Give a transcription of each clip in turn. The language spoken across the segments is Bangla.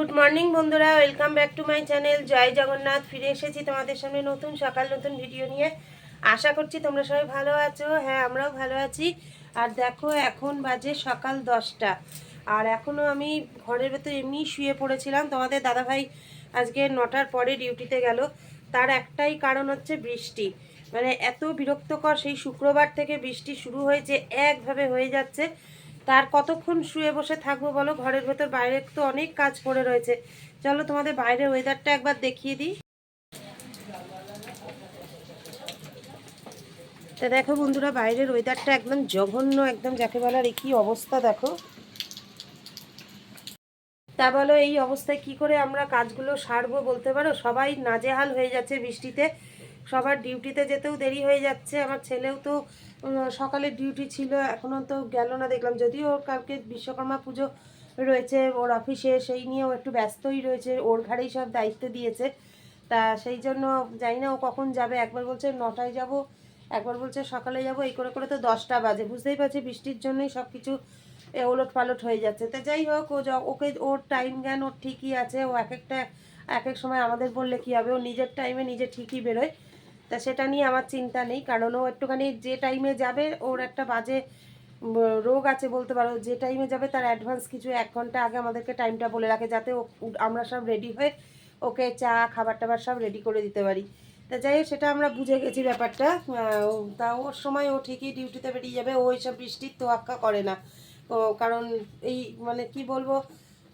গুড মর্নিং বন্ধুরা। Welcome back to my channel জয় জগন্নাথ। ফিরে এসেছি তোমাদের সামনে নতুন, সকাল নতুন ভিডিও নিয়ে। আশা করছি তোমরা সবাই ভালো আছো। হ্যাঁ আমরাও ভালো আছি। আর দেখো, এখন বাজে সকাল দশটা। আর এখনও আমি ঘরের ভেতর এমনি শুয়ে পড়েছিলাম। তোমাদের দাদাভাই আজকে নটার পরে ডিউটিতে গেল। তার একটাই কারণ হচ্ছে বৃষ্টি। মানে এত বিরক্তকর সেই শুক্রবার থেকে বৃষ্টি শুরু হয়েছে, একভাবে হয়ে যাচ্ছে। তার কতক্ষণ শুয়ে বসে থাকব বলো? ঘরের ভেতর বাইরে তো অনেক কাজ পড়ে রয়েছে। চলো তোমাদের বাইরের ওয়েদারটা একবার দেখিয়ে দিই। তা দেখো বন্ধুরা, বাইরের ওয়েদারটা একদম জঘন্য, একদম যাকে বলার কি অবস্থা দেখো। তা বলো, এই অবস্থায় কি করে আমরা কাজগুলো সারবো বলতে পারো? সবাই নাজেহাল হয়ে যাচ্ছে বৃষ্টিতে। সবার ডিউটিতে যেতেও দেরি হয়ে যাচ্ছে। আমার ছেলেও তো সকালে ডিউটি ছিল এখনও তো গেল না দেখলাম। যদিও ওর কালকে বিশ্বকর্মা পুজো রয়েছে, ওর অফিসে, সেই নিয়েও একটু ব্যস্তই রয়েছে, ওর ঘাড়েই সব দায়িত্ব দিয়েছে। তা সেই জন্য জানি না ও কখন যাবে, একবার বলছে নটায় যাব, একবার বলছে সকালে যাব, এই করে করে তো দশটা বাজে। বুঝতেই পারছি বৃষ্টির জন্যই সব কিছু ওলট পালট হয়ে যাচ্ছে। তা যাই হোক, ও ওকে ওর টাইম জ্ঞান ওর ঠিকই আছে, ও এক একটা, এক এক সময় আমাদের বললে কি হবে, ও নিজের টাইমে নিজে ঠিকই বেরোয়। তা সেটা নিয়ে আমার চিন্তা নেই, কারণ ও একটুখানি যে টাইমে যাবে, ওর একটা বাজে রোগ আছে বলতে পারো, যে টাইমে যাবে তার অ্যাডভান্স কিছু এক ঘণ্টা আগে আমাদেরকে টাইমটা বলে রাখে, যাতে ও আমরা সব রেডি হয়ে ওকে চা খাবার টাবার সব রেডি করে দিতে পারি। তা যাই হোক, সেটা আমরা বুঝে গেছি ব্যাপারটা। তা ওর সময় ও ঠিকই ডিউটিতে বেরিয়ে যাবে ও এইসব বৃষ্টির তোয়াক্কা করে না। কারণ এই মানে কি বলব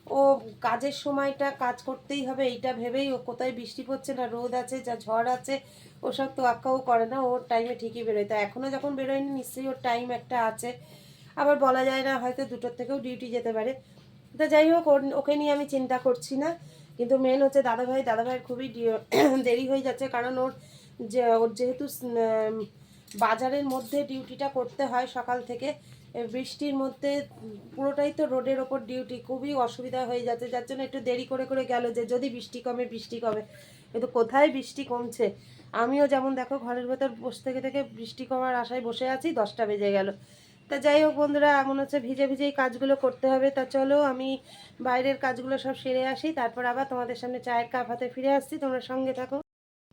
ও কাজের সময়টা কাজ করতেই হবে, এইটা ভেবেই ও কোথায় বৃষ্টি পড়ছে না, রোদ আছে, যা ঝড় আছে, ওসব তো আক্কাও করে না, ওর টাইমে ঠিকই বেরোয়। তা এখনও যখন বেরোয়নি, নিশ্চয়ই ওর টাইম একটা আছে। আবার বলা যায় না, হয়তো দুটোর থেকেও ডিউটি যেতে পারে। তা যাই হোক ওকে নিয়ে আমি চিন্তা করছি না। কিন্তু মেন হচ্ছে দাদাভাই, দাদাভাইয়ের খুবই দেরি হয়ে যাচ্ছে, কারণ ওর যে, ওর যেহেতু বাজারের মধ্যে ডিউটিটা করতে হয় সকাল থেকে। বৃষ্টির মধ্যে পুরোটাই তো রোডের ওপর ডিউটি, খুবই অসুবিধা হয়ে যাচ্ছে। যার জন্য একটু দেরি করে করে গেল যে, যদি বৃষ্টি কমে বৃষ্টি কমে। কিন্তু কোথায় বৃষ্টি কমছে? আমিও যেমন দেখো ঘরের ভেতর বসে থেকে থেকে বৃষ্টি কমার আশায় বসে আছি, দশটা বেজে গেল। তা যাই হোক বন্ধুরা, এমন হচ্ছে ভিজে ভিজেই কাজগুলো করতে হবে। তা চলো আমি বাইরের কাজগুলো সব সেরে আসি, তারপর আবার তোমাদের সামনে চায়ের কাপ হাতে ফিরে আসছি। তোমরা সঙ্গে থাকো।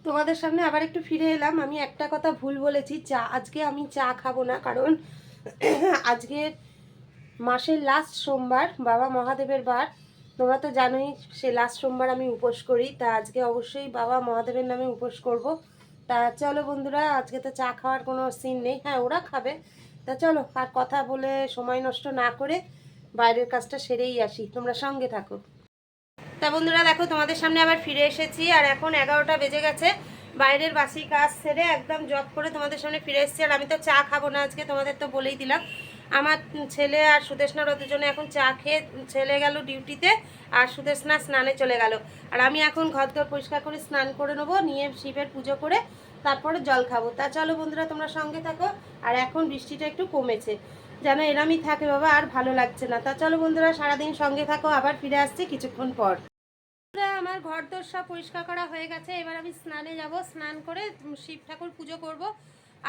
তোমাদের সামনে আবার একটু ফিরে এলাম। আমি একটা কথা ভুল বলেছি, চা, আজকে আমি চা খাব না, কারণ আজকে মাসের লাস্ট সোমবার, বাবা মহাদেবের বার। তোমরা তো জানোই, সে লাস্ট সোমবার আমি উপোস করি, তা আজকে অবশ্যই বাবা মহাদেবের নামে উপোস করব। তা চলো বন্ধুরা, আজকে তো চা খাওয়ার কোনো সিন নেই। হ্যাঁ ওরা খাবে। তা চলো, আর কথা বলে সময় নষ্ট না করে বাইরের কাজটা সেরেই আসি। তোমরা সঙ্গে থাকো। তা বন্ধুরা দেখো, তোমাদের সামনে আবার ফিরে এসেছি, আর এখন এগারোটা বেজে গেছে। বাইরের বাসি কাজ সেরে একদম জব করে তোমাদের সামনে ফিরে এসেছি, আর আমি তো চা খাব না আজকে, তোমাদের তো বলেই দিলাম। আমার ছেলে আর সুদেশনার ওদের জন্য এখন চা খেয়ে ছেলে গেল ডিউটিতে, আর সুদেশনা স্নানে চলে গেল। আর আমি এখন ঘর দর পরিষ্কার করে স্নান করে নেব, নিয়ে শিবের পুজো করে তারপরে জল খাব। তা চলো বন্ধুরা, তোমরা সঙ্গে থাকো, আর এখন বৃষ্টিটা একটু কমেছে। যেন এরামই থাকে বাবা, আর ভালো লাগছে না। তা চলো বন্ধুরা, সারাদিন সঙ্গে থাকো, আবার ফিরে আসছি কিছুক্ষণ পর। বন্ধুরা, আমার ঘর দোর সব পরিষ্কার করা হয়ে গেছে। এবার আমি স্নানে যাব। স্নান করে শিব ঠাকুর পুজো করব।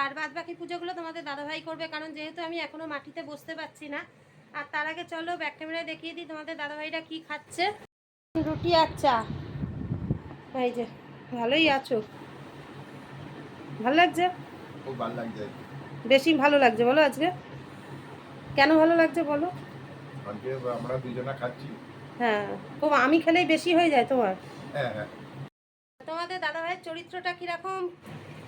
আর বাদ বাকি পুজোগুলো তোমাদের দাদাভাই করবে কারণ যেহেতু আমি এখনও মাটিতে বসতে পারছি না। আর তার আগে চলো ব্যাক ক্যামেরায় দেখিয়ে দিই তোমাদের দাদাভাইরা কি খাচ্ছে। রুটি আর চা। এই যে ভালোই আছো। ভালো লাগছে? খুব ভালো লাগছে। বেশি ভালো লাগছে বলো আজকে। কেন ভালো লাগছে বলো? আজকে আমরা দুজনা খাচ্ছি। হ্যাঁ তো আমি খেলেই বেশি হয়ে যায় তোমার। হ্যাঁ হ্যাঁ। তোমাদের দাদাভাইয়ের চরিত্রটা কীরকম?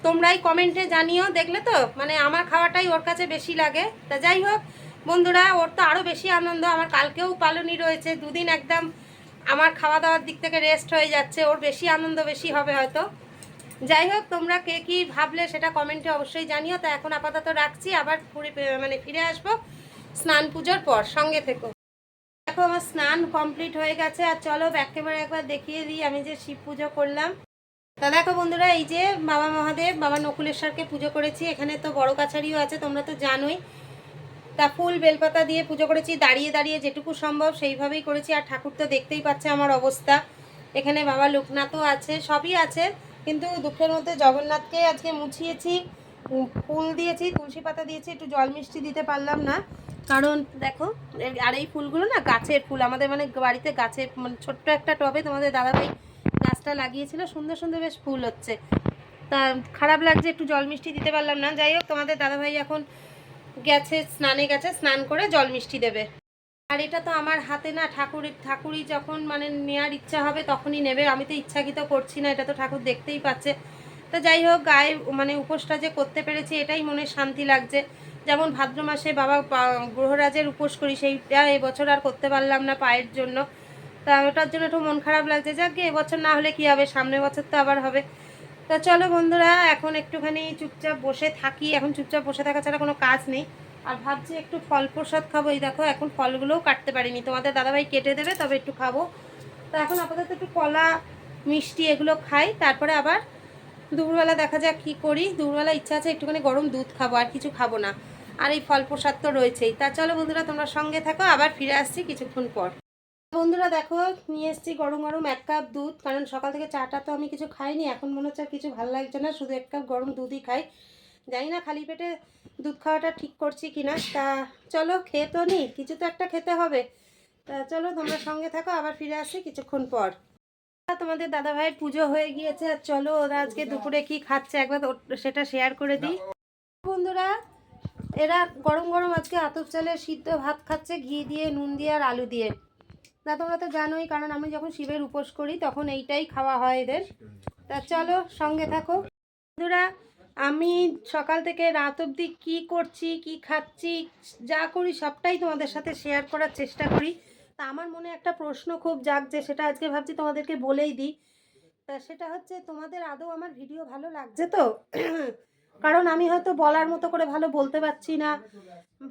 তোমরাই কমেন্টে জানিও দেখলে তো? মানে আমার খাওয়াটাই ওর কাছে বেশি লাগে। তা যাই হোক বন্ধুরা ওর তো আরও বেশি আনন্দ। আমার কালকেও পালনই রয়েছে দুদিন একদম আমার খাওয়া দাওয়ার দিক থেকে রেস্ট হয়ে যাচ্ছে। ওর বেশি আনন্দ বেশি হবে হয়তো। যাই হোক তোমরা কে কী ভাবলে সেটা কমেন্টে অবশ্যই জানিও। তা এখন আপাতত রাখছি। আবার মানে ফিরে আসব স্নান পুজোর পর। সঙ্গে থেকো। দেখো আমার স্নান কমপ্লিট হয়ে গেছে, আর চলো ক্যামেরা একবার দেখিয়ে দিই, আমি যে শিব পুজো করলাম। তা দেখো বন্ধুরা, এই যে বাবা মহাদেব, বাবা নকুলেশ্বরকে পুজো করেছি, এখানে তো বড় কাছারিও আছে, তোমরা তো জানোই। তা ফুল বেলপাতা দিয়ে পুজো করেছি, দাঁড়িয়ে দাঁড়িয়ে যেটুকু সম্ভব সেইভাবেই করেছি, আর ঠাকুর তো দেখতেই পাচ্ছে আমার অবস্থা। এখানে বাবা লোকনাথও আছে, সবই আছে, কিন্তু দুঃখের মধ্যে জগন্নাথকে আজকে মুছিয়েছি ফুল দিয়েছি, তুলসী পাতা দিয়েছি, একটু জল মিষ্টি দিতে পারলাম না। কারণ দেখো আর এই ফুলগুলো না গাছের ফুল, আমাদের মানে বাড়িতে গাছের মানে ছোট্ট একটা টবে তোমাদের দাদাভাই গাছটা লাগিয়েছিল, সুন্দর সুন্দর বেশ ফুল হচ্ছে। তা খারাপ লাগছে, একটু জল মিষ্টি দিতে পারলাম না। যাই হোক, তোমাদের দাদাভাই এখন গেছে, স্নানে গেছে, স্নান করে জল মিষ্টি দেবে। আর এটা তো আমার হাতে না, ঠাকুর, ঠাকুরই যখন মানে নেওয়ার ইচ্ছা হবে তখনই নেবে। আমি তো ইচ্ছাকৃত করছি না, এটা তো ঠাকুর দেখতেই পাচ্ছে। তো যাই হোক, গায়ে মানে উপোসটা যে করতে পেরেছি, এটাই মনে শান্তি লাগছে। যেমন ভাদ্র মাসে বাবা গ্রহরাজের উপোস করি, সেইটা এবছর আর করতে পারলাম না পায়ের জন্য। তা ওটার জন্য একটু মন খারাপ লাগছে। যাক এবছর না হলে কি হবে? সামনের বছর তো আবার হবে। তা চলো বন্ধুরা, এখন একটুখানি চুপচাপ বসে থাকি। এখন চুপচাপ বসে থাকা ছাড়া কোনো কাজ নেই। আর ভাবছি একটু ফল প্রসাদ খাব। এই দেখো, এখন ফলগুলোও কাটতে পারিনি। তোমাদের দাদাভাই কেটে দেবে, তবে একটু খাব। তো এখন আপাতত একটু কলা, মিষ্টি এগুলো খাই। তারপরে আবার দুপুরবেলা দেখা যাক কী করি। দুপুরবেলা ইচ্ছা আছে একটুখানি গরম দুধ খাব, আর কিছু খাব না। আর এই ফল প্রসাদ তো রয়েছেই। তা চলো বন্ধুরা, তোমরা সঙ্গে থাকো, আবার ফিরে আসছি কিছুক্ষণ পর। বন্ধুরা দেখো, নিয়ে এসেছি গরম গরম এক কাপ দুধ, কারণ সকাল থেকে চাটা তো আমি কিছু খাইনি, এখন মনে হচ্ছে কিছু ভালো লাগছে না, শুধু এক কাপ গরম দুধই খাই। জানি না খালি পেটে দুধ খাওয়াটা ঠিক করছি কিনা। তা চলো, খেয়ে তো নি, কিছু তো একটা খেতে হবে। তা চলো, তোমরা সঙ্গে থাকো, আবার ফিরে আসি কিছুক্ষণ পর। তোমাদের দাদা ভাইয়ের পুজো হয়ে গিয়েছে, আর চলো ওরা আজকে দুপুরে কি খাচ্ছে, একবার সেটা শেয়ার করে দিই। বন্ধুরা এরা গরম গরম আজকে আতপ চালের সিদ্ধ ভাত খাচ্ছে, ঘি দিয়ে, নুন দিয়ে আর আলু দিয়ে। না, তোমরা তো জানোই, কারণ আমি যখন শিবের উপোস করি, তখন এইটাই খাওয়া হয় এদের। তা চলো, সঙ্গে থাকো। বন্ধুরা, আমি সকাল থেকে রাত অবধি কী করছি, কি খাচ্ছি, যা করি, সবটাই তোমাদের সাথে শেয়ার করার চেষ্টা করি। তা আমার মনে একটা প্রশ্ন খুব জাগছে, সেটা আজকে ভাবছি তোমাদেরকে বলেই দিই। তা সেটা হচ্ছে, তোমাদের আদৌ আমার ভিডিও ভালো লাগছে তো? কারণ আমি হয়তো বলার মতো করে ভালো বলতে পারছি না,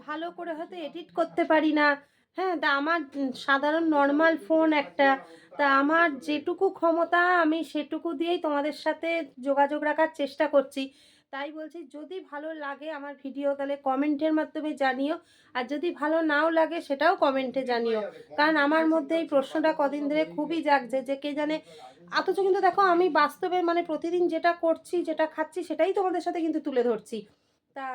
ভালো করে হয়তো এডিট করতে পারি না। হ্যাঁ তা আমার সাধারণ নর্মাল ফোন একটা। তা আমার যেটুকু ক্ষমতা, আমি সেটুকু দিয়েই তোমাদের সাথে যোগাযোগ রাখার চেষ্টা করছি। তাই বলছি যদি ভালো লাগে আমার ভিডিও তাহলে কমেন্টের মাধ্যমে জানিও। আর যদি ভালো নাও লাগে সেটাও কমেন্টে জানিও। কারণ আমার মধ্যে এই প্রশ্নটা কদিন ধরে খুবই জাগছে যে কে জানে অথচ কিন্তু দেখো আমি বাস্তবে মানে প্রতিদিন যেটা করছি যেটা খাচ্ছি সেটাই তোমাদের সাথে কিন্তু তুলে ধরছি। তা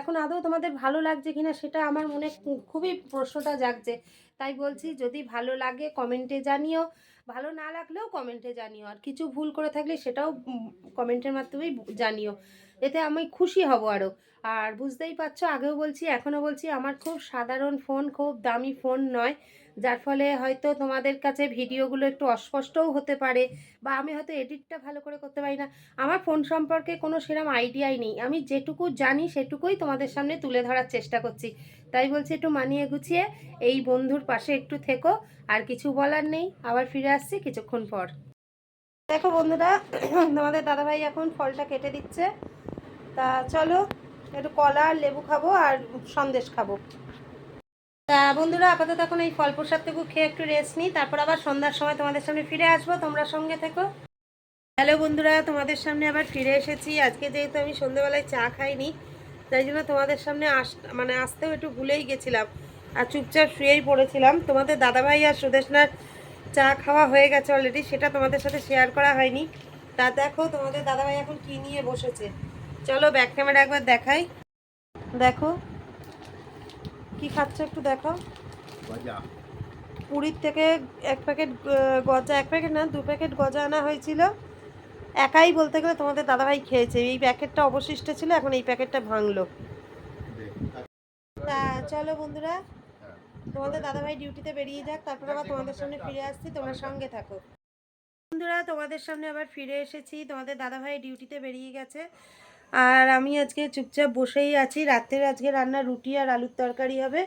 এখন আদৌ তোমাদের ভালো লাগছে কিনা সেটা আমার মনে খুবই প্রশ্নটা জাগছে। তাই বলছি যদি ভালো লাগে কমেন্টে জানিও ভালো না লাগলেও কমেন্টে জানিও। আর কিছু ভুল করে থাকলে সেটাও কমেন্টের মাধ্যমেই জানিও। এতে আমি খুশি হব আরও আর বুঝতেই পারছ, আগেও বলছি, এখনও বলছি, আমার খুব সাধারণ ফোন, খুব দামি ফোন নয়। যার ফলে হয়তো তোমাদের কাছে ভিডিওগুলো একটু অস্পষ্টও হতে পারে, বা আমি হয়তো এডিটটা ভালো করে করতে পারি না। আমার ফোন সম্পর্কে কোনো সেরকম আইডিয়াই নেই। আমি যেটুকু জানি সেটুকুই তোমাদের সামনে তুলে ধরার চেষ্টা করছি। তাই বলছি, একটু মানিয়ে গুছিয়ে এই বন্ধুর পাশে একটু থেকো, আর কিছু বলার নেই। আবার ফিরে আসছি কিছুক্ষণ পর। দেখো বন্ধুরা, তোমাদের দাদাভাই এখন ফলটা কেটে দিচ্ছে। তা চলো, একটু কলা আর লেবু খাব আর সন্দেশ খাব। তা বন্ধুরা, আপাতত এখন এই ফল প্রসাদটুকু খেয়ে একটু রেস্ট নিই, তারপর আবার সন্ধ্যার সময় তোমাদের সামনে ফিরে আসব, তোমরা সঙ্গে থেকো। হ্যালো বন্ধুরা, তোমাদের সামনে আবার ফিরে এসেছি। আজকে যেহেতু আমি সন্ধ্যেবেলায় চা খাইনি, তাই জন্য তোমাদের সামনে আস মানে আসতেও একটু ভুলেই গেছিলাম আর চুপচাপ শুয়েই পড়েছিলাম। তোমাদের দাদাভাই আর সুদেশনার চা খাওয়া হয়ে গেছে অলরেডি সেটা তোমাদের সাথে শেয়ার করা হয়নি। তা দেখো তোমাদের দাদাভাই এখন কি নিয়ে বসেছে। চলো ব্যাক ক্যামেরা একবার দেখাই। দেখো কি খাচ্ছ একটু দেখো। পুরীর থেকে এক প্যাকেট গজা এক প্যাকেট না দু প্যাকেট গজা আনা হয়েছিল। একাই বলতে গেলে তোমাদের দাদাভাই খেয়েছে। এই প্যাকেটটা অবশিষ্ট ছিল এখন এই প্যাকেটটা ভাঙলো। তা চলো বন্ধুরা তোমাদের দাদাভাই ডিউটিতে বেরিয়ে যাক তারপর আবার তোমাদের সামনে ফিরে আসছি তোমরা সঙ্গে থাকো। বন্ধুরা তোমাদের সামনে আবার ফিরে এসেছি। তোমাদের দাদাভাই ডিউটিতে বেরিয়ে গেছে। আর আমি আজকে চুপচাপ বসেই আছি। রাত্রের আজকে রান্না রুটি আর আলুর তরকারি হবে।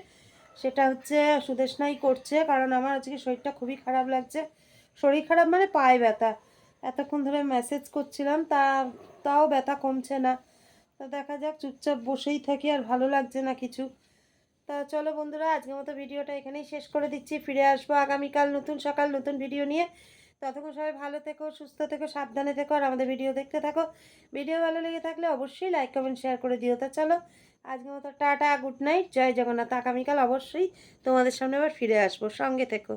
সেটা হচ্ছে সুদেশনাই করছে, কারণ আমার আজকে শরীরটা খুবই খারাপ লাগছে। শরীর খারাপ মানে পায়ে ব্যথা। এতক্ষণ ধরে মেসেজ করছিলাম, তা, তাও ব্যথা কমছে না। তা দেখা যাক, চুপচাপ বসেই থাকি, আর ভালো লাগছে না কিছু। তা চলো বন্ধুরা, আজকের মতো ভিডিওটা এখানেই শেষ করে দিচ্ছি। ফিরে আসব আগামীকাল নতুন সকাল, নতুন ভিডিও নিয়ে। ততক্ষণ সবাই ভালো থেকো, সুস্থ থেকো, সাবধানে থেকো, আর আমাদের ভিডিও দেখতে থাকো। ভিডিও ভালো লেগে থাকলে অবশ্যই লাইক কমেন্ট শেয়ার করে দিও। তা চলো আজকে মতো টাটা গুড নাইট জয় জগন্নাথ। আগামীকাল অবশ্যই তোমাদের সামনে আবার ফিরে আসব। সঙ্গে থেকো।